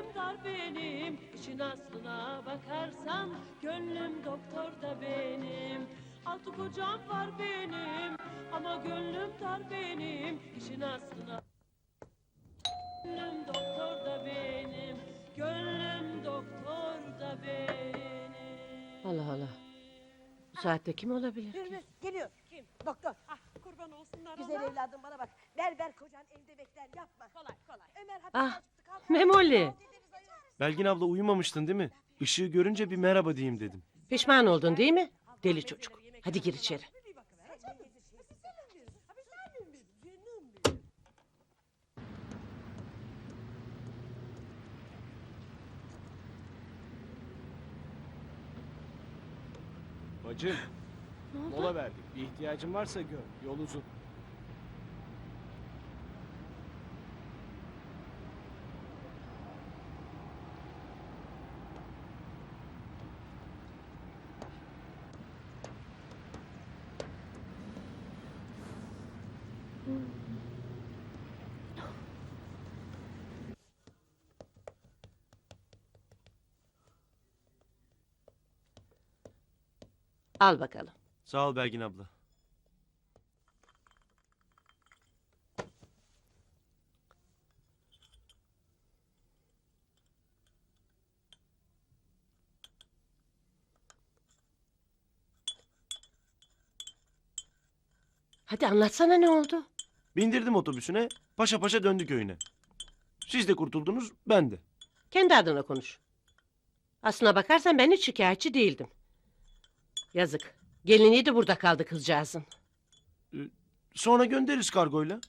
gönlüm dar benim İşin aslına bakarsan Gönlüm doktorda benim Altı kocam var benim Ama gönlüm dar benim İşin aslına Gönlüm doktorda benim Gönlüm doktorda benim Allah Allah. Bu saatte kim olabilir? Hürmüz geliyor. Kim? Doktor. Ah kurban olsunlar Güzel evladım bana bak. Ver ver kocan evde bekler yapma. Kolay kolay Ömer hapisten Ah, çıktı. Kalk, kalk. Memoli. Belgin abla uyumamıştın değil mi? Işığı görünce bir merhaba diyeyim dedim. Pişman oldun değil mi? Deli çocuk. Hadi gir içeri. Bir bakıver. Sen Bacım, mola verdik. Bir ihtiyacın varsa gör. Yol uzun. Al bakalım. Sağ ol Belgin abla. Hadi anlatsana ne oldu? Bindirdim otobüsüne, paşa paşa döndü köyüne. Siz de kurtuldunuz, ben de. Kendi adına konuş. Aslına bakarsan ben hiç şikayetçi değildim. Yazık. Gelinliği de burada kaldı kızcağızın. Sonra göndeririz kargoyla.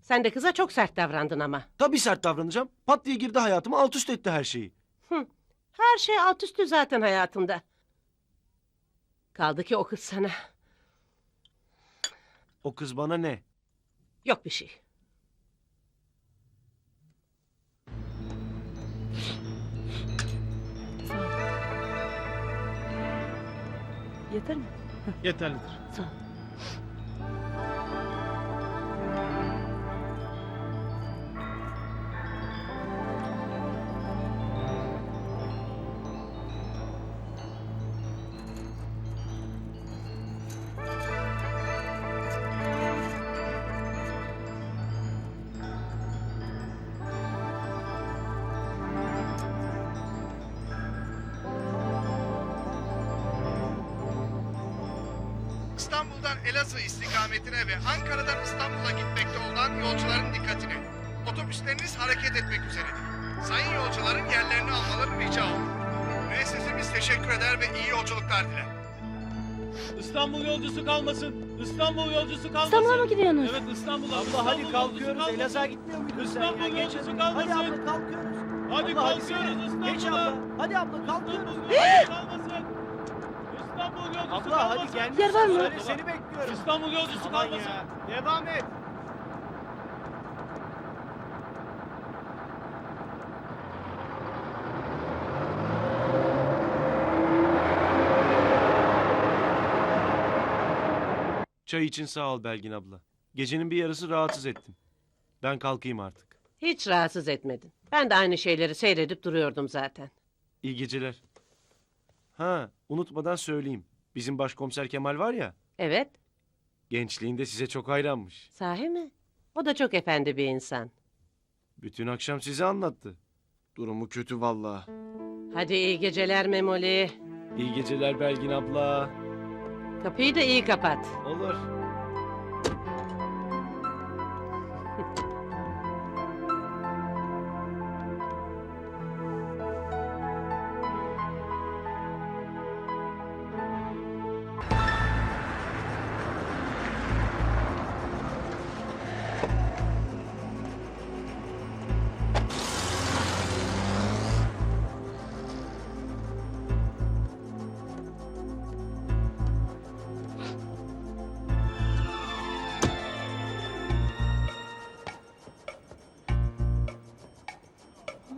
Sen de kıza çok sert davrandın ama. Tabii sert davranacağım. Pat diye girdi hayatıma, alt üst etti her şeyi. Her şey alt üstü zaten hayatında. Kaldı ki o kız sana. O kız bana ne? Yok bir şey. Yeter mi? Yeterlidir. Sağ ol. İstanbul'dan Elazığ istikametine ve Ankara'dan İstanbul'a gitmekte olan yolcuların dikkatine. Otobüsleriniz hareket etmek üzeredir. Sayın yolcuların yerlerini almaları rica olunur. Müessesemiz teşekkür eder ve iyi yolculuklar diler. İstanbul yolcusu kalmasın. İstanbul yolcusu kalmasın. İstanbul'a mı gidiyorsunuz? Evet İstanbul'a. Abla İstanbul hadi kalkıyoruz. Elazığ'a gitmiyor muydun sen İstanbul ya? Geç yolcusu kalmasın. Hadi abla kalkıyoruz. Hadi Abla, kalkıyoruz. İstanbul'a. Geç abla. Hadi abla kalkıyoruz. İstanbul yolcusu kalmasın. Yolcusu Abla kalmasın. hadi gelmiyorsun. Yer var mı? Söyle seni bekliyorum. İstanbul yolcusu Aman kalmasın. ya. Devam et. Çay için sağ ol Belgin abla. Gecenin bir yarısı rahatsız ettim. Ben kalkayım artık. Hiç rahatsız etmedin. Ben de aynı şeyleri seyredip duruyordum zaten. İyi geceler. Ha, unutmadan söyleyeyim. Bizim başkomiser Kemal var ya, Evet, gençliğinde size çok hayranmış. sahi mi? O da çok efendi bir insan. Bütün akşam size anlattı. Durumu kötü vallahi. Hadi iyi geceler Memoli. İyi geceler Belgin abla. Kapıyı da iyi kapat. Olur.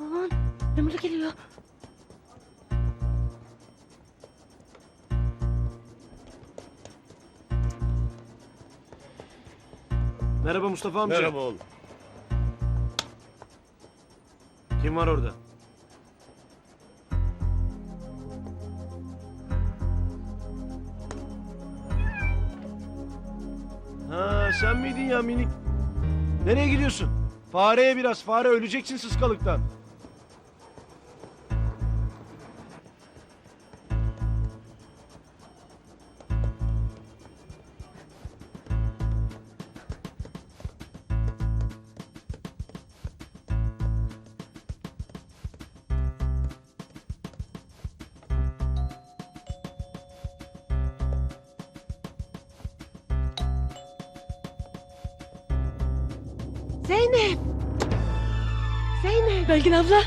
Aman Memoli geliyor. Merhaba Mustafa amca. oğlum. Kim var orada? Ha sen miydin ya minik? Nereye gidiyorsun? Fareye biraz fare öleceksin sıskalıktan. Zeynep! Zeynep! Belgin abla.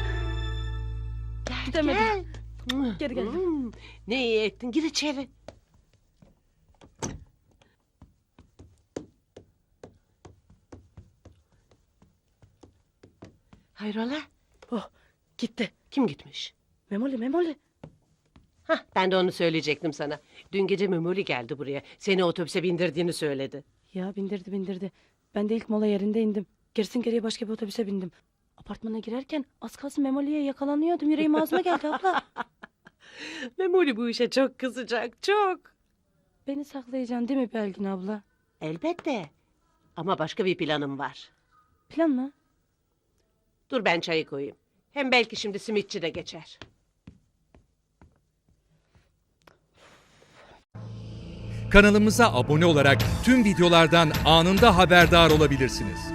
Gel, Gidemedim. gel. Geri geldim. Hmm, Ne iyi ettin. Gir içeri. Hayrola? Oh gitti. Kim gitmiş? Memoli Memoli. Hah, ben de onu söyleyecektim sana. Dün gece Memoli geldi buraya. Seni otobüse bindirdiğini söyledi. Ya bindirdi bindirdi. Ben de ilk mola yerinde indim. Gerisin geriye başka bir otobüse bindim. Apartmana girerken az kalsın Memoli'ye yakalanıyordum. Yüreğim ağzıma geldi abla. Memoli bu işe çok kızacak, çok. Beni saklayacaksın değil mi Belgin abla? Elbette. Ama başka bir planım var. Plan mı? Dur ben çayı koyayım. Hem belki şimdi simitçi de geçer. Kanalımıza abone olarak tüm videolardan anında haberdar olabilirsiniz.